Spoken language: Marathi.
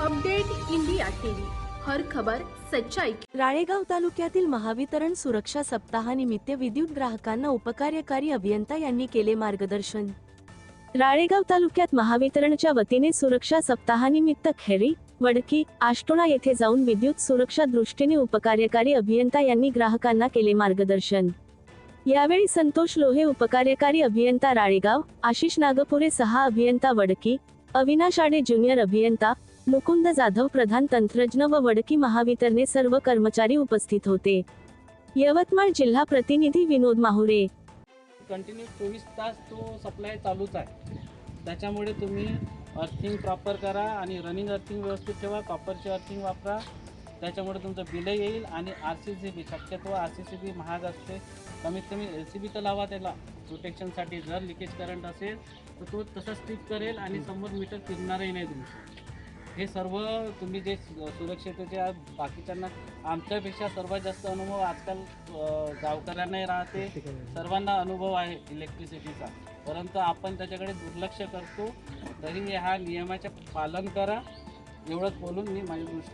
Update India TV. हर खबर सच्चाई राळेगाव तालुक्यातील महावितरण सुरक्षा सप्ताहानिमित्त विद्युत ग्राहकांना उपकार्यकारी अभियंता यांनी केले मार्गदर्शन. राळेगाव तालुक्यात महावितरणच्या वतीने सुरक्षा सप्ताहानिमित्त खेरी वडकी आष्टोणा येथे जाऊन विद्युत सुरक्षा दृष्टीने उपकार्यकारी अभियंता यांनी ग्राहकांना केले मार्गदर्शन. यावेळी संतोष लोहे उपकार्यकारी अभियंता राळेगाव आशिष नागपुरे सहा अभियंता वडकी अविनाश आडे ज्युनियर अभियंता मुकुंद जाधव प्रधान तंत्रज्ञ व वडकी महावितरणे सर्व कर्मचारी उपस्थित होते. यवतमाळ जिल्हा प्रतिनिधी विनोद माहुरे. कंटिन्यू चोवीस तास तो सप्लाय चालूच आहे. त्याच्यामुळे तुम्ही अर्थिंग प्रॉपर करा आणि रनिंग अर्थिंग व्यवस्थित ठेवा कॉपरची अर्थिंग वापरा. त्याच्यामुळे तुमचं बिलही येईल आणि आर सी सी बी शक्यतो आर सी सी बी महाग असते. कमीत कमी एल सी बी तर लावा त्याला. प्रोटेक्शनसाठी जर लिकेज करंट असेल तर तो तसा स्टिक करेल आणि समोर मीटर फिरणारही नाही तुमचं. हे सर्व तुम्ही जे सु- सुरक्षिततेचे आज बाकीच्यांना आमच्यापेक्षा सर्वात जास्त अनुभव आजकाल गावकऱ्यांनाही राहते. सर्वांना अनुभव आहे इलेक्ट्रिसिटीचा परंतु आपण त्याच्याकडे दुर्लक्ष करतो तरी हा नियमाचे पालन करा. एवढंच बोलून मी माझी गोष्ट